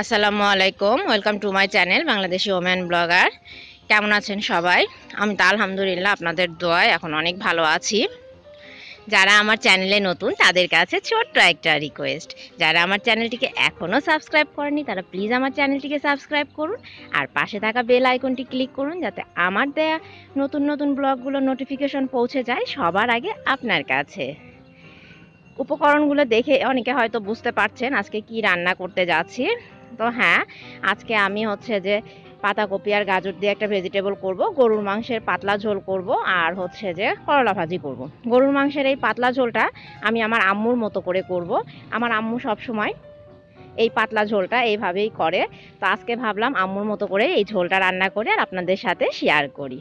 আসসালামু আলাইকুম, welcome to my channel, Bangladeshi woman blogger. কেমন আছেন সবাই? আমি তো আলহামদুলিল্লাহ, আপনাদের দোয়ায় এখন অনেক ভালো আছি। যারা আমার চ্যানেলে নতুন, তাদের কাছে ছোট্ট একটা রিকোয়েস্ট যারা আমার চ্যানেলটিকে এখনও সাবস্ক্রাইব করেনি, তারা প্লিজ আমার চ্যানেলটিকে সাবস্ক্রাইব করুন আর পাশে থাকা বেল আইকনটি ক্লিক করুন যাতে আমার দেয়া নতুন নতুন ব্লগগুলো নোটিফিকেশন পৌঁছে যায় সবার আগে আপনার কাছে। উপকরণগুলো দেখে অনেকে হয়তো বুঝতে পারছেন আজকে কি রান্না করতে যাচ্ছি। তো হ্যাঁ আজকে আমি হচ্ছে যে পাতাকপি আর গাজর দিয়ে একটা ভেজিটেবল করব। গরুর মাংসের পাতলা ঝোল করব আর হচ্ছে যে করলা ভাজি করব। গরুর মাংসের এই পাতলা ঝোলটা আমি আমার আম্মুর মতো করে করব। আমার আম্মু সব সময় এই পাতলা ঝোলটা এইভাবেই করে। তো আজকে ভাবলাম আম্মুর মতো করে এই ঝোলটা রান্না করে আর আপনাদের সাথে শেয়ার করি।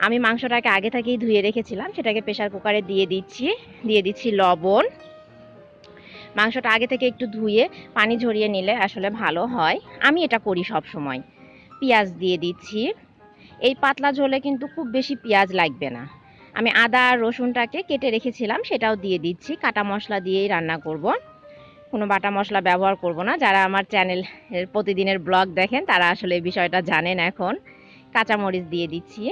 আমি মাংসটাকে আগে থেকেই ধুয়ে রেখেছিলাম, সেটাকে প্রেশার কুকারে দিয়ে দিচ্ছি দিয়ে দিচ্ছি লবণ। মাংসটা আগে থেকে একটু ধুয়ে পানি ঝরিয়ে নিলে আসলে ভালো হয়। আমি এটা করি সব সময় পেঁয়াজ দিয়ে দিচ্ছি। এই পাতলা ঝোলে কিন্তু খুব বেশি পেঁয়াজ লাগবে না। আমি আদা আর রসুনটাকে কেটে রেখেছিলাম, সেটাও দিয়ে দিচ্ছি। কাটা মশলা দিয়েই রান্না করব। কোনো বাটা মশলা ব্যবহার করব না। যারা আমার চ্যানেল প্রতিদিনের ব্লগ দেখেন, তারা আসলে এই বিষয়টা জানেন এখন। কাঁচামরিচ দিয়ে দিচ্ছি।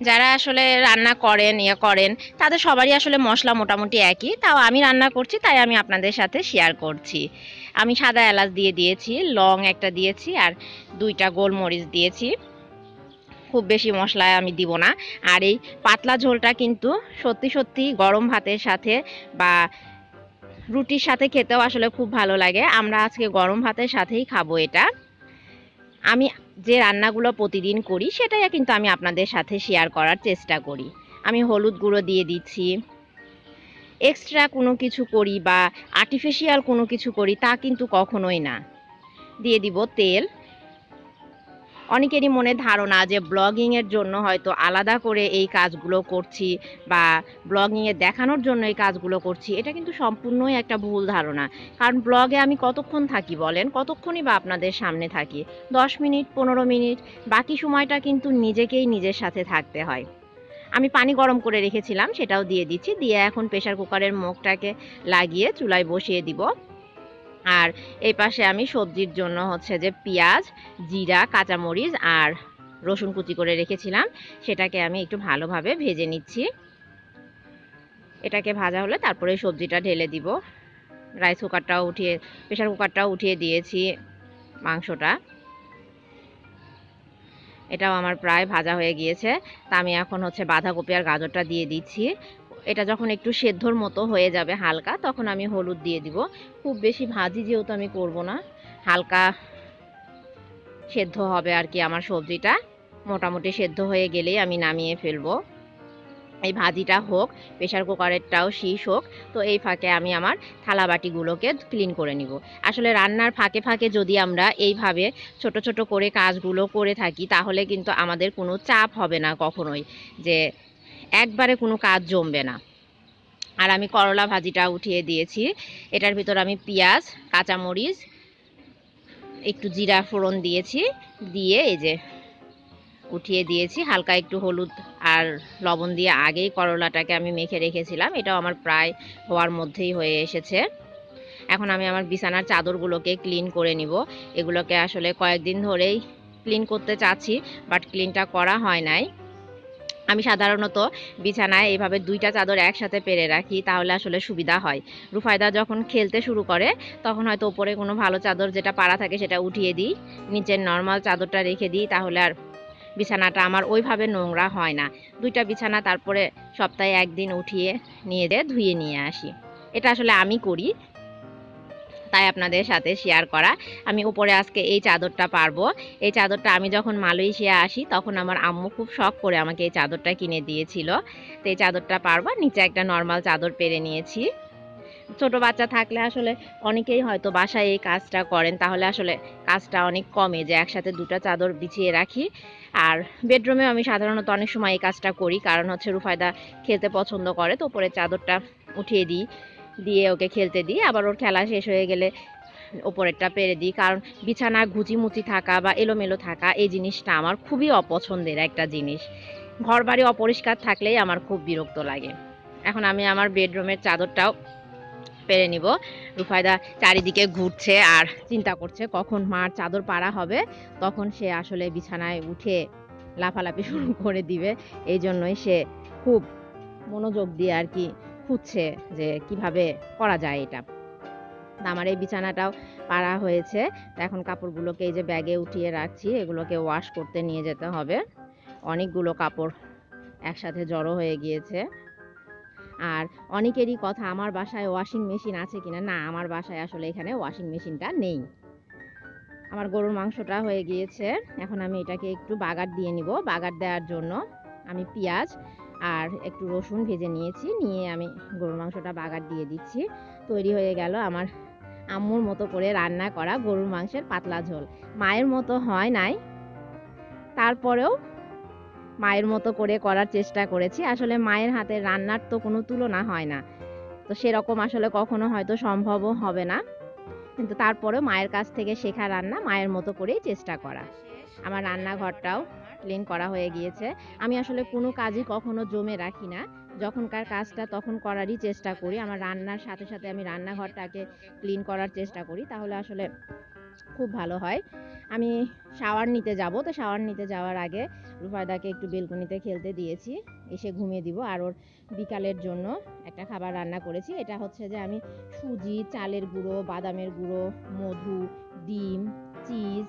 যারা আসলে রান্না করেন ইয়ে করেন, তাদের সবারই আসলে মশলা মোটামুটি একই। তাও আমি রান্না করছি, তাই আমি আপনাদের সাথে শেয়ার করছি। আমি সাদা এলাচ দিয়ে দিয়েছি, লং একটা দিয়েছি, আর দুইটা গোলমরিচ দিয়েছি। খুব বেশি মশলা আমি দিব না। আর এই পাতলা ঝোলটা কিন্তু সত্যি সত্যি গরম ভাতের সাথে বা রুটির সাথে খেতেও আসলে খুব ভালো লাগে। আমরা আজকে গরম ভাতের সাথেই খাব এটা। আমি যে রান্নাগুলো প্রতিদিন করি, সেটাই কিন্তু আমি আপনাদের সাথে শেয়ার করার চেষ্টা করি। আমি হলুদ গুঁড়ো দিয়ে দিচ্ছি। এক্সট্রা কোনো কিছু করি বা আর্টিফিশিয়াল কোনো কিছু করি, তা কিন্তু কখনোই না। দিয়ে দিব তেল। অনেকেরই মনে ধারণা যে ব্লগিংয়ের জন্য হয়তো আলাদা করে এই কাজগুলো করছি বা ব্লগিংয়ে দেখানোর জন্য এই কাজগুলো করছি। এটা কিন্তু সম্পূর্ণই একটা ভুল ধারণা। কারণ ব্লগে আমি কতক্ষণ থাকি বলেন? কতক্ষণই বা আপনাদের সামনে থাকি? দশ মিনিট, পনেরো মিনিট, বাকি সময়টা কিন্তু নিজেকেই নিজের সাথে থাকতে হয়। আমি পানি গরম করে রেখেছিলাম, সেটাও দিয়ে দিচ্ছি। দিয়ে এখন প্রেশার কুকারের মুখটাকে লাগিয়ে চুলায় বসিয়ে দিব। আর এই পাশে আমি সবজির জন্য হচ্ছে যে পেঁয়াজ, জিরা, কাঁচামরিচ আর রসুন কুচি করে রেখেছিলাম। সেটাকে আমি একটু ভালোভাবে ভেজে নিচ্ছি। এটাকে ভাজা হলে তারপরে সবজিটা ঢেলে দিব। রাইস কুকারটাও উঠিয়ে প্রেশার কুকারটাও উঠিয়ে দিয়েছি মাংসটা। এটাও আমার প্রায় ভাজা হয়ে গিয়েছে। তা আমি এখন হচ্ছে বাঁধাকপি আর গাজরটা দিয়ে দিচ্ছি। এটা যখন একটু সেদ্ধর মতো হয়ে যাবে হালকা, তখন আমি হলুদ দিয়ে দিব। খুব বেশি ভাজি যেহেতু আমি করব না, হালকা সেদ্ধ হবে আর কি আমার সবজিটা। মোটামুটি সেদ্ধ হয়ে গেলেই আমি নামিয়ে ফেলব। এই ভাজিটা হোক প্রেশার কুকারেরটাও শীষ হোক, তো এই ফাঁকে আমি আমার থালা বাটিগুলোকে ক্লিন করে নিব। আসলে রান্নার ফাঁকে ফাঁকে যদি আমরা এইভাবে ছোট ছোট করে কাজগুলো করে থাকি, তাহলে কিন্তু আমাদের কোনো চাপ হবে না কখনোই যে একবারে কোনো কাজ জমবে না। আর আমি করলা ভাজিটা উঠিয়ে দিয়েছি। এটার ভিতর আমি পেঁয়াজ, কাঁচামরিচ, একটু জিরা ফোড়ন দিয়েছি। দিয়ে এই যে উঠিয়ে দিয়েছি। হালকা একটু হলুদ আর লবণ দিয়ে আগেই করলাটাকে আমি মেখে রেখেছিলাম। এটাও আমার প্রায় হওয়ার মধ্যেই হয়ে এসেছে। এখন আমি আমার বিছানার চাদরগুলোকে ক্লিন করে নিব। এগুলোকে আসলে কয়েকদিন ধরেই ক্লিন করতে চাচ্ছি, বাট ক্লিনটা করা হয় নাই। আমি সাধারণত বিছানায় এইভাবে দুইটা চাদর একসাথে পেরে রাখি, তাহলে আসলে সুবিধা হয়। রুফায়দা যখন খেলতে শুরু করে, তখন হয়তো উপরে কোনো ভালো চাদর যেটা পাড়া থাকে সেটা উঠিয়ে দিই, নিচের নর্মাল চাদরটা রেখে দিই, তাহলে আর বিছানাটা আমার ওইভাবে নোংরা হয় না। দুইটা বিছানা তারপরে সপ্তাহে একদিন উঠিয়ে, নিয়ে দিয়ে ধুয়ে নিয়ে আসি। এটা আসলে আমি করি তাই আপনাদের সাথে শেয়ার করা। আমি উপরে আজকে এই চাদরটা পারব। এই চাদরটা আমি যখন মালয়েশিয়া আসি, তখন আমার আম্মু খুব শখ করে আমাকে এই চাদরটা কিনে দিয়েছিল। তো এই চাদরটা পারব নিচে একটা নর্মাল চাদর পেরে নিয়েছি। ছোট বাচ্চা থাকলে আসলে অনেকেই হয়তো বাসায় এই কাজটা করেন, তাহলে আসলে কাজটা অনেক কমে যে একসাথে দুটো চাদর বিছিয়ে রাখি। আর বেডরুমে আমি সাধারণত অনেক সময় এই কাজটা করি, কারণ হচ্ছে রুফায়দা খেতে পছন্দ করে, তো উপরে চাদরটা উঠিয়ে দিই। দিয়ে ওকে খেলতে দিই। আবার ওর খেলা শেষ হয়ে গেলে ওপরেরটা পেরে দিই। কারণ বিছানা, ঘুচিমুচি থাকা বা এলোমেলো থাকা এই জিনিসটা আমার খুবই অপছন্দের একটা জিনিস। ঘর বাড়ি অপরিষ্কার থাকলেই আমার খুব বিরক্ত লাগে। এখন আমি আমার বেডরুমের চাদরটাও পেরে নিব। রুফায়দা চারিদিকে ঘুরছে আর চিন্তা করছে কখন মার চাদর পাড়া হবে। তখন সে আসলে বিছানায় উঠে লাফালাফি শুরু করে দিবে। এই জন্যই সে খুব মনোযোগ দিয়ে আর কি খুঁজছে যে কীভাবে করা যায় এটা। আমার এই বিছানাটাও পাড়া হয়েছে। এখন কাপড়গুলোকে এই যে ব্যাগে উঠিয়ে রাখছি, এগুলোকে ওয়াশ করতে নিয়ে যেতে হবে। অনেকগুলো কাপড় একসাথে জড়ো হয়ে গিয়েছে। আর অনেকেরই কথা, আমার বাসায় ওয়াশিং মেশিন আছে কিনা? না, আমার বাসায় আসলে এখানে ওয়াশিং মেশিনটা নেই। আমার গরুর মাংসটা হয়ে গিয়েছে। এখন আমি এটাকে একটু বাগার দিয়ে নিব। বাগার দেওয়ার জন্য আমি পেঁয়াজ আর একটু রসুন ভেজে নিয়েছি, নিয়ে আমি গরুর মাংসটা বাগার দিয়ে দিচ্ছি। তৈরি হয়ে গেল আমার আম্মুর মতো করে রান্না করা গরুর মাংসের পাতলা ঝোল। মায়ের মতো হয় নাই, তারপরেও মায়ের মতো করে করার চেষ্টা করেছি। আসলে মায়ের হাতের রান্নার তো কোনো তুলনা হয় না। তো সেরকম আসলে কখনো হয়তো সম্ভবও হবে না। কিন্তু তারপরেও মায়ের কাছ থেকে শেখা রান্না মায়ের মতো করেই চেষ্টা করা। আমার রান্নাঘরটাও ক্লিন করা হয়ে গিয়েছে। আমি আসলে কোনো কাজই কখনো জমে রাখি না। যখনকার কাজটা তখন করারই চেষ্টা করি। আমার রান্নার সাথে সাথে আমি রান্নাঘরটাকে ক্লিন করার চেষ্টা করি, তাহলে আসলে খুব ভালো হয়। আমি শাওয়ার নিতে যাব, তো শাওয়ার নিতে যাওয়ার আগে রুফায়দাকে একটু বেলকনিতে খেলতে দিয়েছি। এসে ঘুমিয়ে দিব। আর ওর বিকালের জন্য একটা খাবার রান্না করেছি। এটা হচ্ছে যে আমি সুজি, চালের গুঁড়ো, বাদামের গুঁড়ো, মধু, ডিম, চিজ,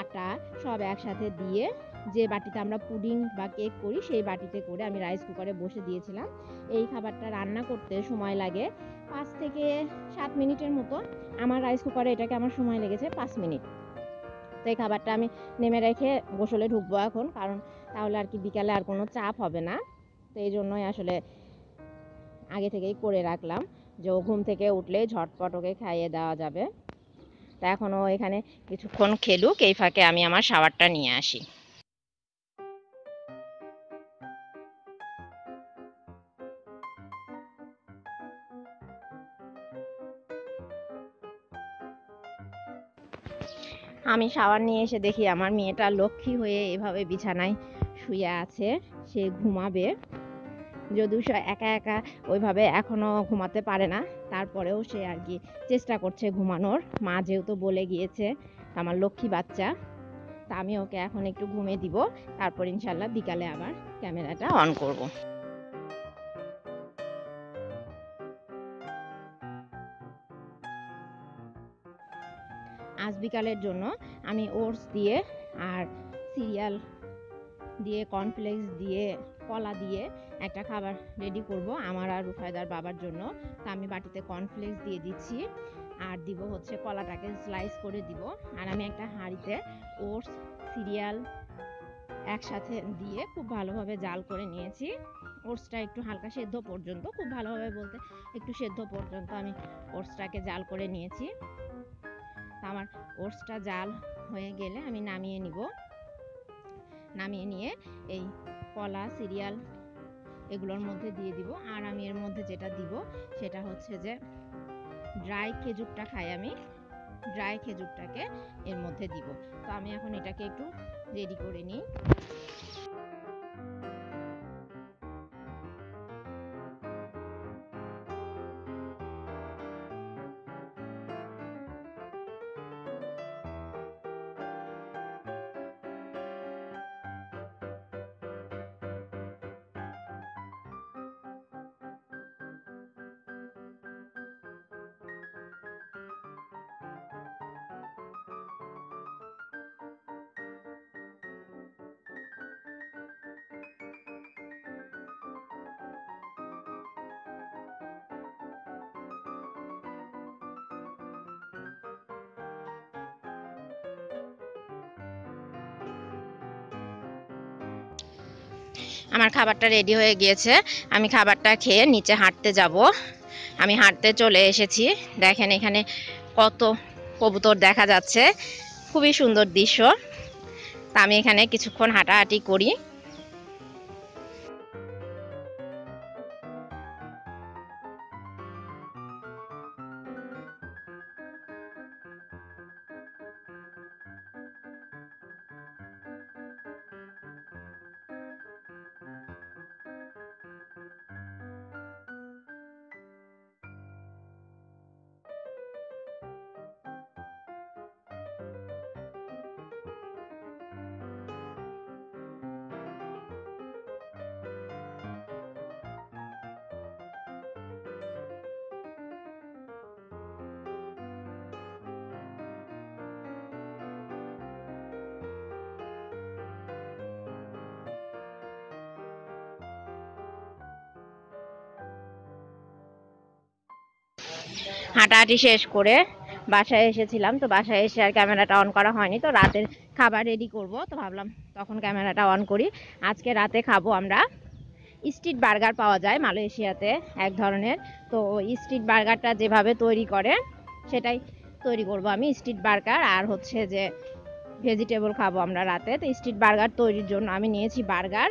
আটা সব একসাথে দিয়ে যে বাটিতে আমরা পুডিং বা কেক করি, সেই বাটিতে করে আমি রাইস কুকারে বসে দিয়েছিলাম। এই খাবারটা রান্না করতে সময় লাগে। পাঁচ থেকে সাত মিনিটের মতো আমার রাইস কুকারে এটাকে আমার সময় লেগেছে পাঁচ মিনিট। তো এই খাবারটা আমি নেমে রেখে গোসলে ঢুকবো এখন, কারণ তাহলে আর কি বিকালে আর কোনো চাপ হবে না। তো এই জন্যই আসলে আগে থেকেই করে রাখলাম যে ও ঘুম থেকে উঠলে ঝটপট ওকে খাইয়ে দেওয়া যাবে। তা এখনও এখানে কিছুক্ষণ খেলুক, এই ফাঁকে আমি আমার শাওয়ারটা নিয়ে আসি। আমি শাওয়ার নিয়ে এসে দেখি আমার মেয়েটা লক্ষ্মী হয়ে এভাবে বিছানায় শুয়ে আছে, সে ঘুমাবে। যদিও সে একা একা ওইভাবে এখনও ঘুমাতে পারে না, তারপরেও সে আর কি চেষ্টা করছে ঘুমানোর। মা যেহেতু বলে গিয়েছে আমার লক্ষ্মী বাচ্চা, তা আমি ওকে এখন একটু ঘুমিয়ে দিব, তারপর ইনশাল্লাহ বিকালে আবার ক্যামেরাটা অন করব। বিকালের জন্য আমি ওটস দিয়ে আর সিরিয়াল দিয়ে কর্নফ্লেক্স দিয়ে, কলা দিয়ে একটা খাবার রেডি করব আমার আর রুফায়দার বাবার জন্য। তা আমি বাটিতে কর্নফ্লেক্স দিয়ে দিচ্ছি আর দিব হচ্ছে কলাটাকে স্লাইস করে দিব। আর আমি একটা হাঁড়িতে ওটস, সিরিয়াল একসাথে দিয়ে খুব ভালোভাবে জাল করে নিয়েছি। ওটসটা একটু হালকা সেদ্ধ পর্যন্ত, খুব ভালোভাবে বলতে একটু সেদ্ধ পর্যন্ত আমি ওটসটাকে জাল করে নিয়েছি। আমার ওটসটা জাল হয়ে গেলে আমি নামিয়ে নিব। নামিয়ে নিয়ে এই কলা, সিরিয়াল এগুলোর মধ্যে দিয়ে দিব। আর আমি এর মধ্যে যেটা দিব সেটা হচ্ছে যে ড্রাই খেজুরটা খাই আমি। ড্রাই খেজুরটাকে এর মধ্যে দিব। তো আমি এখন এটাকে একটু রেডি করে নিই। আমার খাবারটা রেডি হয়ে গিয়েছে। আমি খাবারটা খেয়ে নিচে হাঁটতে যাব। আমি হাঁটতে চলে এসেছি। দেখেন এখানে কত কবুতর দেখা যাচ্ছে। খুবই সুন্দর দৃশ্য। তা আমি এখানে কিছুক্ষণ হাঁটাহাঁটি করি। হাঁটাহাঁটি শেষ করে বাসায় এসেছিলাম, তো বাসায় এসে আর ক্যামেরাটা অন করা হয়নি, তো রাতের খাবার রেডি করব, তো ভাবলাম তখন ক্যামেরাটা অন করি। আজকে রাতে খাব আমরা স্ট্রিট বার্গার পাওয়া যায় মালয়েশিয়াতে এক ধরনের, তো স্ট্রিট বার্গারটা যেভাবে তৈরি করে সেটাই তৈরি করব আমি স্ট্রিট বার্গার আর হচ্ছে যে ভেজিটেবল খাব আমরা রাতে। তো স্ট্রিট বার্গার তৈরির জন্য আমি নিয়েছি বার্গার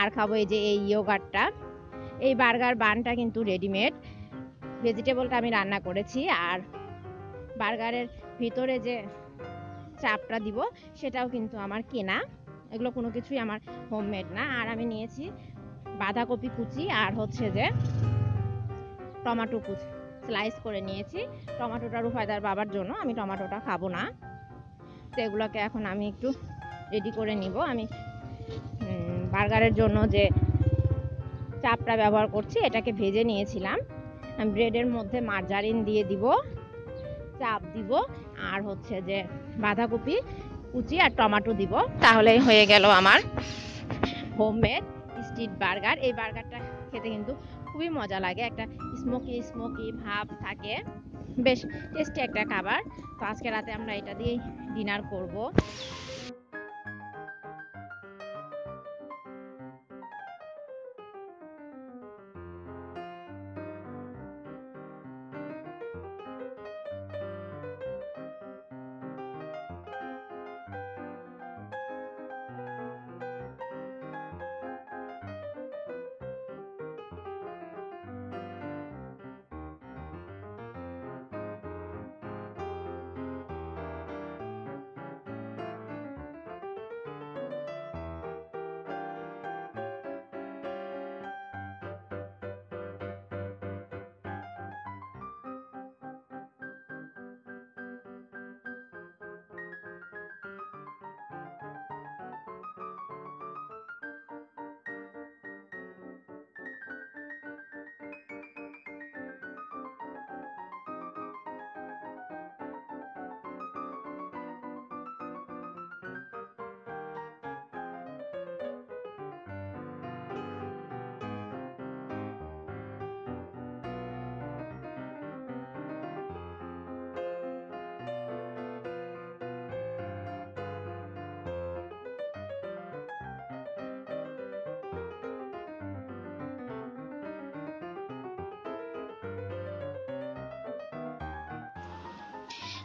আর খাব এই যে এই ইয়োগারটা এই বার্গার বানটা কিন্তু রেডিমেড ভেজিটেবলটা আমি রান্না করেছি আর বার্গারের ভিতরে যে চাপটা দিব সেটাও কিন্তু আমার কেনা। এগুলো কোনো কিছুই আমার হোমমেড না। আর আমি নিয়েছি বাঁধাকপি কুচি আর হচ্ছে যে টমাটো কুচি। স্লাইস করে নিয়েছি। টমেটোটা রুফায়দার বাবার জন্য। আমি টমাটোটা খাব না। তো এগুলোকে এখন আমি একটু রেডি করে নিব। আমি বার্গারের জন্য যে চাপটা ব্যবহার করছি, এটাকে ভেজে নিয়েছিলাম। ব্রেডের মধ্যে মার্জারিন দিয়ে দিব, চাপ দিব, আর হচ্ছে যে বাঁধাকপি, কুচি আর টমেটো দিব। তাহলেই হয়ে গেল আমার হোমমেড স্ট্রিট বার্গার এই বার্গারটা খেতে কিন্তু খুবই মজা লাগে, একটা স্মোকি স্মোকি ভাব থাকে। বেশ টেস্টি একটা খাবার। তো আজকে রাতে আমরা এটা দিয়েই ডিনার করব।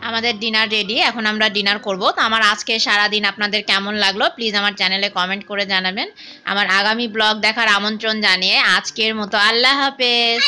আমাদের ডিনার রেডি এখন আমরা ডিনার করব। তো আমার আজকে সারা দিন আপনাদের কেমন লাগল প্লিজ আমার চ্যানেলে কমেন্ট করে জানাবেন। আমার আগামী ব্লগ দেখার আমন্ত্রণ জানিয়ে আজকের মতো আল্লাহ হাফেজ।